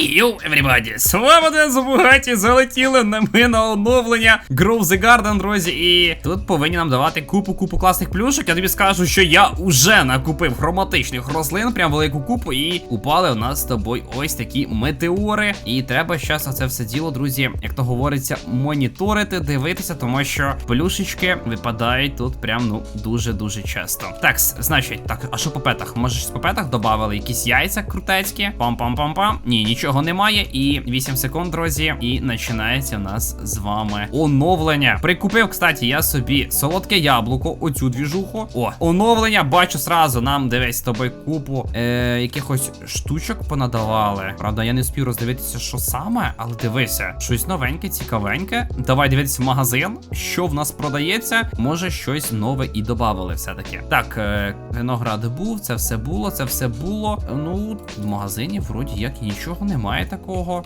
Йоу, everybody! З вами Ден Забугаті залетіли на ми на оновлення Grow the Garden, друзі. І тут повинні нам давати купу-купу класних плюшок. Я тобі скажу, що я уже накупив хроматичних рослин, прям велику купу, і упали у нас з тобою ось такі метеори. І треба зараз оце все діло, друзі, як то говориться, моніторити, дивитися, тому що плюшечки випадають тут прям ну дуже-дуже часто. Так, значить, так, а що по петах? Може, щось по петах додавали якісь яйця крутецькі? Пам-пам-пам-пам. Ні, нічого немає. І 8 секунд, друзі. І починається у нас з вами оновлення. Прикупив, кстати, я собі солодке яблуко, оцю двіжуху. О, оновлення, бачу сразу. Нам дивись з тобою купу е, якихось штучок понадавали. Правда, я не спів роздивитися, що саме, але дивися, щось новеньке, цікавеньке. Давай дивитися в магазин, що в нас продається. Може, щось нове і додавали все-таки. Так, е, виноград був, це все було, це все було. Ну, в магазині вроді як нічого немає такого.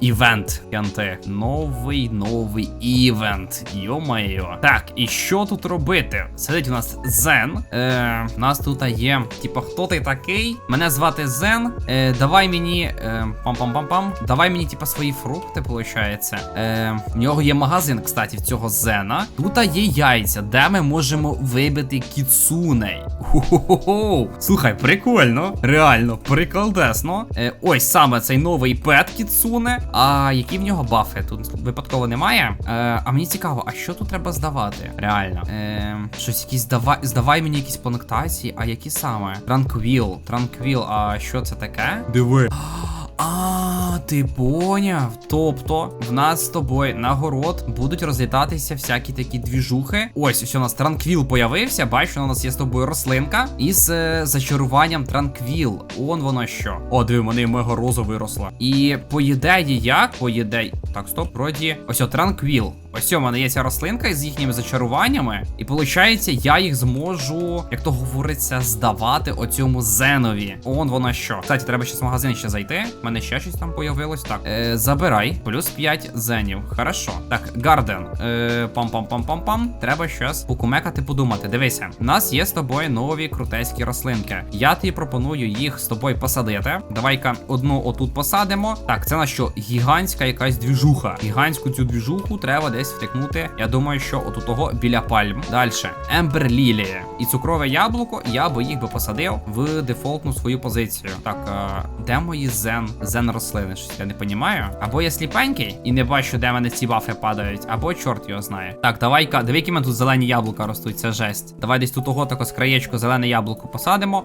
Івент, Янте. Новий новий івент. Йо-майо. Так, і що тут робити? Сидить у нас Зен. Е, у нас тут є, типа, хто ти такий? Мене звати Зен. Е, давай мені. Е, пам-пам-пам-пам. Давай мені, типа, свої фрукти, виходить. Е, в нього є магазин, кстати, в цього Зена. Тут є яйця, де ми можемо вибити кіцуней. Слухай, прикольно. Реально, приколдесно. Е, ось саме цей новий пет Кіцуне. А які в нього бафи? Тут випадково немає. Е, а мені цікаво, а що тут треба здавати? Реально. Е, щось якісь здавай, здавай мені якісь планктації, а які саме? Транквіл. Транквіл, а що це таке? Диви. А, ти поняв. Тобто, в нас з тобою нагород будуть розлітатися всякі такі двіжухи. Ось, ось у нас транквіл появився. Бачу, у нас є з тобою рослинка із е, зачаруванням транквіл. Он воно що. О, диви, мене мега роза виросла. І поїде як? Поїде. Так, стоп, вроді. Ось о, транквіл. Ось у мене є ця рослинка з їхніми зачаруваннями. І виходить, я їх зможу, як то говориться, здавати оцьому зенові. Он воно що. Кстати, треба ще в магазин ще зайти. У мене ще щось там появилось. Так, е, забирай. Плюс 5 зенів. Хорошо. Так, гарден. Е, пам-пам-пам-пам-пам. Треба щось покумекати, подумати. Дивися, у нас є з тобою нові крутецькі рослинки. Я тобі пропоную їх з тобою посадити. Давай-ка одну отут посадимо. Так, це на що? Гігантська якась двіжуха. Гігантську цю двіжуху треба десь втикнути. Я думаю, що отут того біля пальм. Далі. Ембер Лілія. І цукрове яблуко. Я би їх би посадив в дефолтну свою позицію. Так, е, де мої зен? Зен рослини? Щось я не понімаю. Або я сліпенький і не бачу, де мене ці бафи падають, або чорт його знає. Так, давай-ка, диви, які мене тут зелені яблука ростуть, це жесть. Давай десь тут того тако краєчку зелене яблуко посадимо.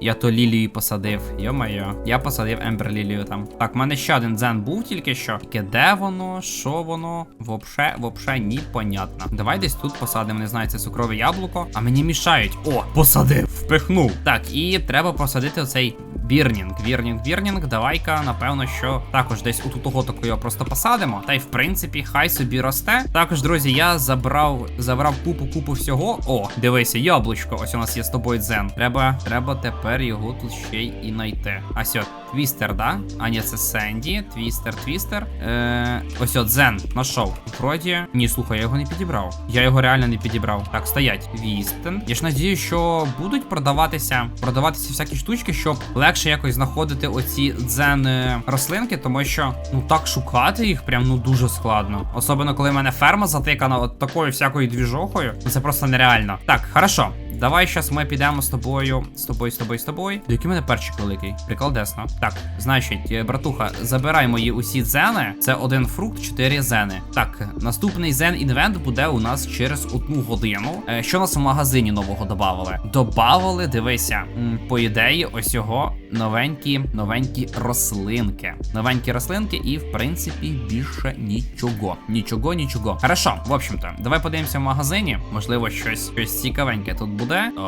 Я то лілію посадив. Йо-майо. Я посадив ембер лілію там. Так, в мене ще один дзен був тільки що. Тільки де воно, що воно? Вообще, вообще непонятно. Давай десь тут посадимо, не знаю, це цукрове яблуко. А мені мішають. О, посадив, впихнув. Так, і треба посадити оцей. Бірнінг, вірнінг, вірнінг. Давай-ка, напевно, що також десь у того таку його просто посадимо. Та й в принципі, хай собі росте. Також, друзі, я забрав забрав купу купу всього. О, дивися, яблучко. Ось у нас є з тобою дзен. Треба, треба тепер його тут ще й і знайти. А сьо, твістер, да? А ні, це Сенді. Твістер, твістер. Е, ось от дзен. Нашов. Вроді. Ні, слухай, я його не підібрав. Я його реально не підібрав. Так, стоять. Вістен. Я ж надію, що будуть продаватися, продаватися всякі штучки, щоб легше якось знаходити оці дзен е, рослинки, тому що ну так шукати їх прям ну дуже складно. Особливо, коли в мене ферма затикана от такою всякою двіжохою. Ну це просто нереально. Так, хорошо. Давай щас ми підемо з тобою, з тобою, з тобою, з тобою. Який в мене перчик великий? Приколдесно. Так, значить, е, братуха, забирай мої усі зени. Це один фрукт, чотири зени. Так, наступний зен інвент буде у нас через одну годину. Е, Що нас в магазині нового додавали? Добавили, дивися, по ідеї, ось його новенькі, новенькі рослинки. Новенькі рослинки, і в принципі більше нічого. Нічого, нічого. Хорошо, в общем-то, давай подивимося в магазині. Можливо, щось, щось цікавеньке тут буде. А,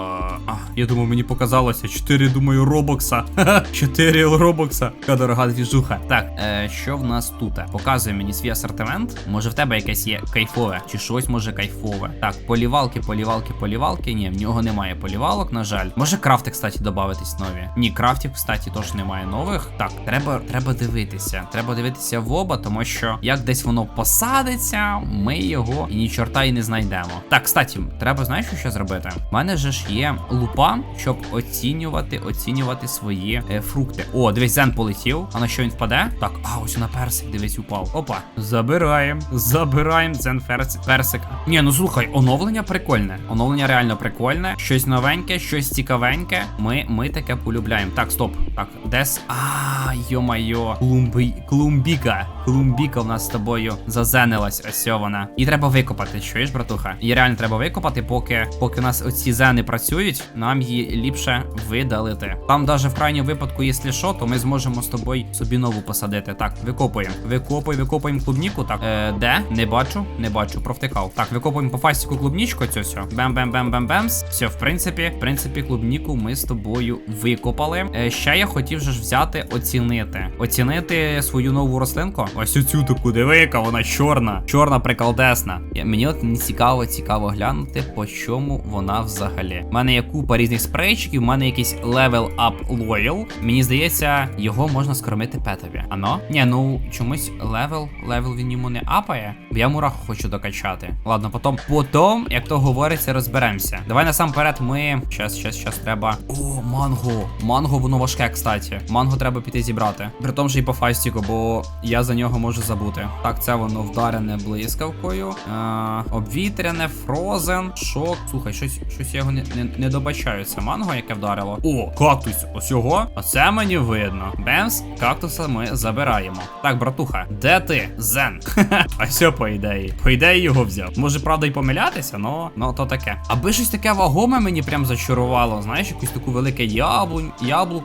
а, я думаю, мені показалося 4, думаю, робокса. 4 робокса. Яка дорога двіжуха. Так, е, що в нас тут? Показує мені свій асортимент. Може в тебе якесь є кайфове, чи щось може кайфове. Так, полівалки, полівалки, полівалки. Ні, в нього немає полівалок, на жаль. Може крафти, кстати, додатись нові. Ні, крафтів Ящиків, кстати, теж немає нових. Так, треба, треба дивитися. Треба дивитися в оба, тому що як десь воно посадиться, ми його і ні чорта і не знайдемо. Так, кстати, треба знаєш, що зробити? У мене же ж є лупа, щоб оцінювати, оцінювати свої е, фрукти. О, дивись, зен полетів. А на що він впаде? Так, а ось на персик, дивись, упав. Опа. Забираємо. Забираємо зен ферс- персик. Ні, ну слухай, оновлення прикольне. Оновлення реально прикольне. Щось новеньке, щось цікавеньке. Ми, ми таке полюбляємо. Так, стоп. Так, десь. А, йо-майо. Клумбі... Клумбіка. Клумбіка в нас з тобою зазенилась. Ось вона. І треба викопати. Чуєш, братуха? Її реально треба викопати, поки, поки у нас оці зени працюють, нам її ліпше видалити. Там даже в крайньому випадку, якщо що, то ми зможемо з тобою собі нову посадити. Так, викопуємо. Викопуємо, викопуємо клубніку. Так, е, де? Не бачу, не бачу, провтикав. Так, викопуємо по фастіку клубнічку. Цю все. бем бем бем бем бемс Все, в принципі, в принципі, клубніку ми з тобою викопали. Е, ще я хотів же ж взяти, оцінити. Оцінити свою нову рослинку. Ось оцю таку, диви, яка вона чорна. Чорна приколдесна. Мені от не цікаво, цікаво глянути, по чому вона взагалі. У мене є купа різних спрейчиків, у мене якийсь level up loyal. Мені здається, його можна скормити петові. Ано? Ні, ну чомусь левел, левел він йому не апає. Бо я мураху хочу докачати. Ладно, потім, потім, як то говориться, розберемося. Давай насамперед ми. Щас, щас, щас треба. О, манго. Манго, воно важке, кстати. Манго треба піти зібрати. При тому, що і по фастіку, бо я за нього можу забути. Так, це воно вдарене блискавкою. Е, обвітряне, фрозен, шок. Слухай, щось, щось я його не, не, не добачаю. Це манго, яке вдарило. О, кактус. Ось його. Оце мені видно. Бемс, кактуса ми забираємо. Так, братуха, де ти? Зен. а все, по ідеї. По ідеї його взяв. Може, правда, і помилятися, но, но то таке. Аби щось таке вагоме мені прям зачарувало. Знаєш, якусь таку велике яблунь,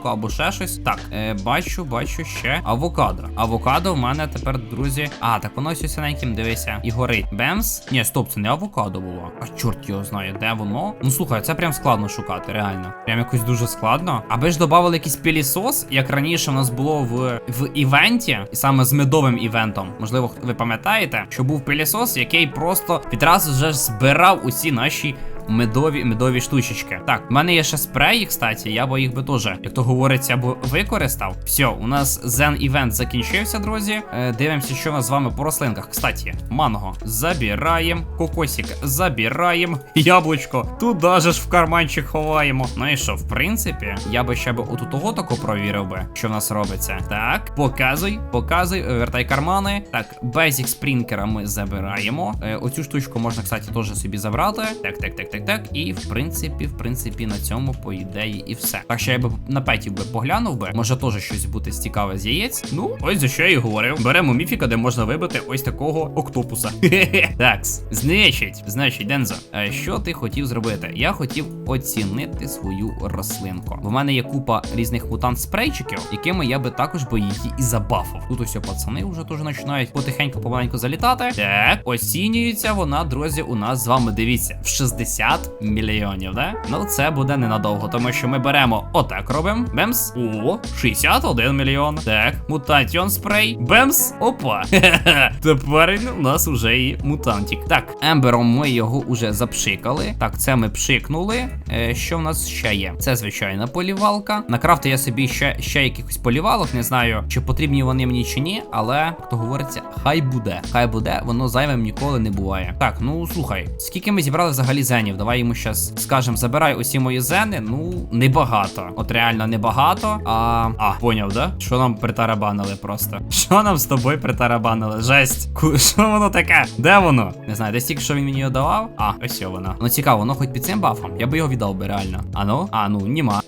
яблуко або ще щось. Так, е, бачу, бачу ще авокадо. Авокадо в мене тепер, друзі. А, так воно ось синеньким, дивися, і горить. Бемс. Ні, стоп, це не авокадо було. А чорт його знає, де воно. Ну слухай, це прям складно шукати, реально. Прям якось дуже складно. Аби ж додавали якийсь пілісос, як раніше в нас було в, в івенті, і саме з медовим івентом. Можливо, ви пам'ятаєте, що був пілісос, який просто відразу вже збирав усі наші. Медові медові штучечки. Так, в мене є ще спреї, кстати, я би їх би теж, як то говориться, б використав. Все, у нас зен івент закінчився, друзі. Е, дивимося, що у нас з вами по рослинках. Кстати, манго забираємо, кокосик забираємо, яблучко тут даже ж в карманчик ховаємо. Ну і що, в принципі, я би ще би отут того тако провірив би, що в нас робиться. Так, показуй, показуй, вертай кармани. Так, бейзік спрінкера ми забираємо. Е, оцю штучку можна, кстати, теж собі забрати. Так, так, так, так, так. І в принципі, в принципі, на цьому, по ідеї, і все. Так що я би на петів би поглянув би. Може теж щось бути цікаве з яєць. Ну, ось за що я і говорив. Беремо міфіка, де можна вибити ось такого октопуса. Такс. Значить, значить, Дензо, е, що ти хотів зробити? Я хотів оцінити свою рослинку. В мене є купа різних мутант спрейчиків, якими я би також би її і забафав. Тут ось пацани вже теж починають потихеньку помаленьку залітати. Так, оцінюється вона, друзі, у нас з вами дивіться в 60 мільйонів, да? Ну це буде ненадовго, тому що ми беремо отак робимо. Бемс. О, 61 мільйон. Так, мутатіон спрей. Бемс. Опа. Тепер у нас уже і мутантик. Так, ембером ми його уже запшикали. Так, це ми пшикнули. Е, що в нас ще є? Це звичайна полівалка. Накрафти я собі ще, ще якихось полівалок. Не знаю, чи потрібні вони мені чи ні, але як то говориться, хай буде. Хай буде, воно зайвим ніколи не буває. Так, ну слухай, скільки ми зібрали взагалі зенів? Давай йому щас скажемо, забирай усі мої зени. Ну, небагато. От реально небагато. А, а поняв, да? Що нам притарабанили просто? Що нам з тобою притарабанили? Жесть. Ку- Що воно таке? Де воно? Не знаю, десь тільки що він мені його давав. А, ось воно. Ну цікаво, воно хоч під цим бафом. Я би його віддав би реально. А ну? А, ну, нема.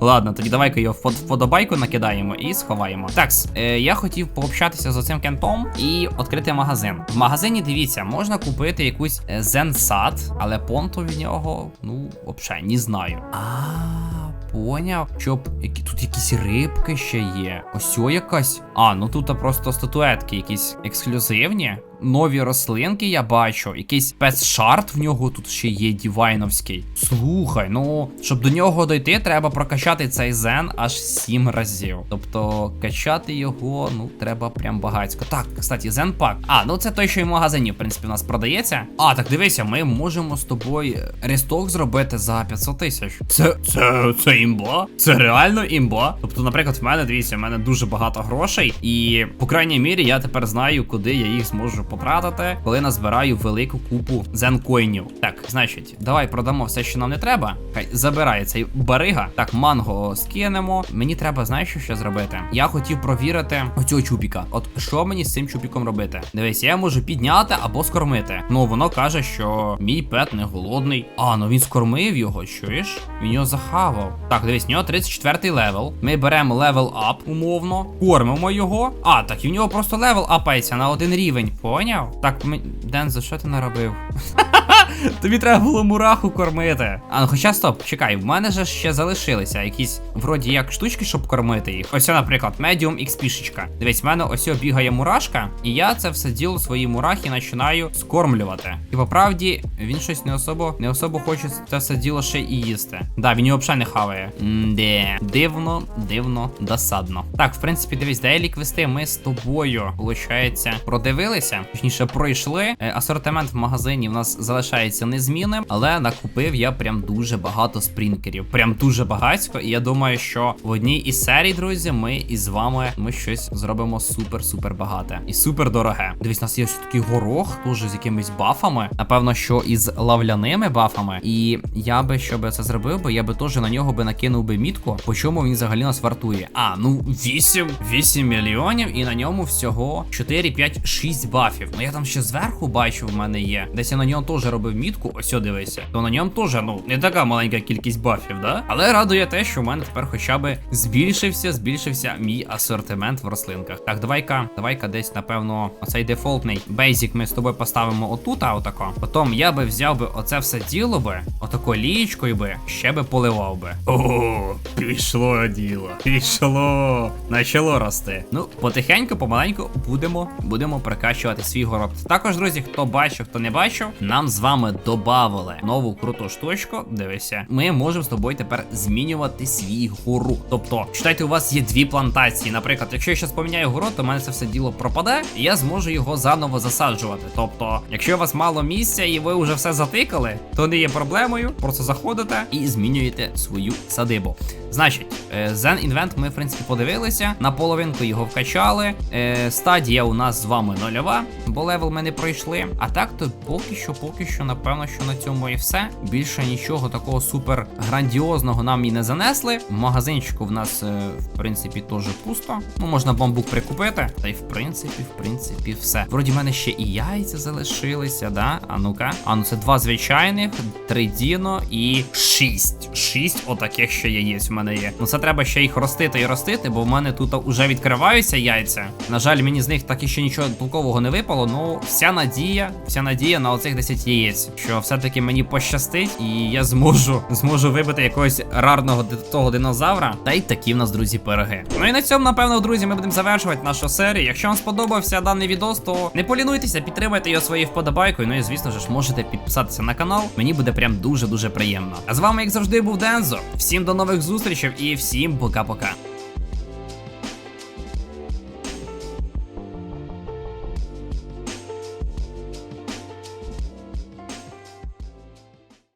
Ладно, тоді давай-ка його вподобайку накидаємо і сховаємо. Такс, е, я хотів пообщатися з оцим кентом і відкрити магазин. В магазині, дивіться, можна купити якусь е, зенсад, але понту від нього, ну, взагалі, не знаю. А, поняв. Щоб які тут якісь рибки ще є. Ось о якась. А, ну тут просто статуетки якісь ексклюзивні. Нові рослинки, я бачу. Якийсь спецшарт в нього тут ще є дівайновський. Слухай, ну щоб до нього дойти, треба прокачати цей зен аж 7 разів. Тобто качати його, ну, треба прям багатько. Так, кстати, зен пак. А, ну це той, що і в магазині, в принципі, у нас продається. А, так дивися, ми можемо з тобою ресток зробити за 500 тисяч. Це, це, це імба? Це реально імба. Тобто, наприклад, в мене, дивіться, в мене дуже багато грошей, і по крайній мірі я тепер знаю, куди я їх зможу потратити, коли назбираю велику купу зенкоїнів. Так, значить, давай продамо все, що нам не треба. Хай забирає цей барига. Так, манго скинемо. Мені треба, знаєш, що ще зробити? Я хотів провірити оцього чупіка. От що мені з цим чупіком робити? Дивись, я можу підняти або скормити. Ну воно каже, що мій пет не голодний. А, ну він скормив його, чуєш? Він його захавав. Так, дивись, в нього 34 левел. Ми беремо левел ап, умовно, кормимо його. А, так і в нього просто левел апається на один рівень. Поняв? Так, ми... Дензо, що ти наробив? Тобі треба було мураху кормити. А ну хоча стоп, чекай, в мене же ще залишилися якісь вроді як штучки, щоб кормити їх. Ось, наприклад, медіум XP шечка. Дивись, в мене ось бігає мурашка, і я це все діло свої мурахи починаю скормлювати. І по правді він щось не особо не особо хоче це все діло ще і їсти. Да, він його взагалі не хаває. Де дивно, дивно, досадно. Так, в принципі, дивись, дейлі квести ми з тобою, виходить, продивилися. Точніше, пройшли. Е, Асортимент в магазині в нас залишається незмінним, але накупив я прям дуже багато спрінкерів. Прям дуже багатько. І я думаю, що в одній із серій, друзі, ми із вами ми щось зробимо супер-супер багате і супер дороге. Дивись, у нас є ось такий горох, теж з якимись бафами. Напевно, що із лавляними бафами. І я би що би це зробив, бо я би теж на нього би накинув би мітку, по чому він взагалі нас вартує. А, ну 8, 8 мільйонів, і на ньому всього 4, 5, 6 бафів. Ну я там ще зверху бачу, в мене є. Десь я на нього теж робив мітку. Ось о, дивися. То на ньому теж, ну, не така маленька кількість бафів, да? Але радує те, що в мене тепер хоча б збільшився, збільшився мій асортимент в рослинках. Так, давай-ка, давай-ка десь, напевно, оцей дефолтний бейзік ми з тобою поставимо отут, а отако. Потім я би взяв би оце все діло би, отако лієчкою би, ще би поливав би. О, пішло діло. Пішло. Начало рости. Ну, потихеньку, помаленьку будемо, будемо прокачувати свій город. Також, друзі, хто бачив, хто не бачив, нам з вами добавили нову круту штучку. Дивися, ми можемо з тобою тепер змінювати свій город. Тобто, читайте, у вас є дві плантації. Наприклад, якщо я зараз поміняю город, то в мене це все діло пропаде, і я зможу його заново засаджувати. Тобто, якщо у вас мало місця і ви вже все затикали, то не є проблемою. Просто заходите і змінюєте свою садибу. Значить, е, Zen Invent ми, в принципі, подивилися. На половинку його вкачали. Е, Стадія у нас з вами нульова, бо левел ми не пройшли. А так, то поки що, поки що, напевно, що на цьому і все. Більше нічого такого супер грандіозного нам і не занесли. В магазинчику в нас, е, в принципі, теж пусто. Ну, можна бамбук прикупити. Та й в принципі, в принципі, все. Вроді в мене ще і яйця залишилися, да? А ну-ка. А ну це два звичайних, три діно і шість. Шість отаких ще яєць в мене є. Ну це треба ще їх ростити і ростити, бо в мене тут вже відкриваються яйця. На жаль, мені з них так і ще нічого толкового не випало. Ну, вся надія, вся надія на оцих 10 яєць. Що все-таки мені пощастить, і я зможу зможу вибити якогось рарного того динозавра. Та й такі в нас, друзі, пироги. Ну і на цьому, напевно, друзі, ми будемо завершувати нашу серію. Якщо вам сподобався даний відос, то не полінуйтеся, підтримайте його своєю вподобайкою. Ну і звісно ж, можете підписатися на канал. Мені буде прям дуже дуже приємно. А з вами, як завжди, був Дензо. Всім до нових зустрічей і всім пока-пока.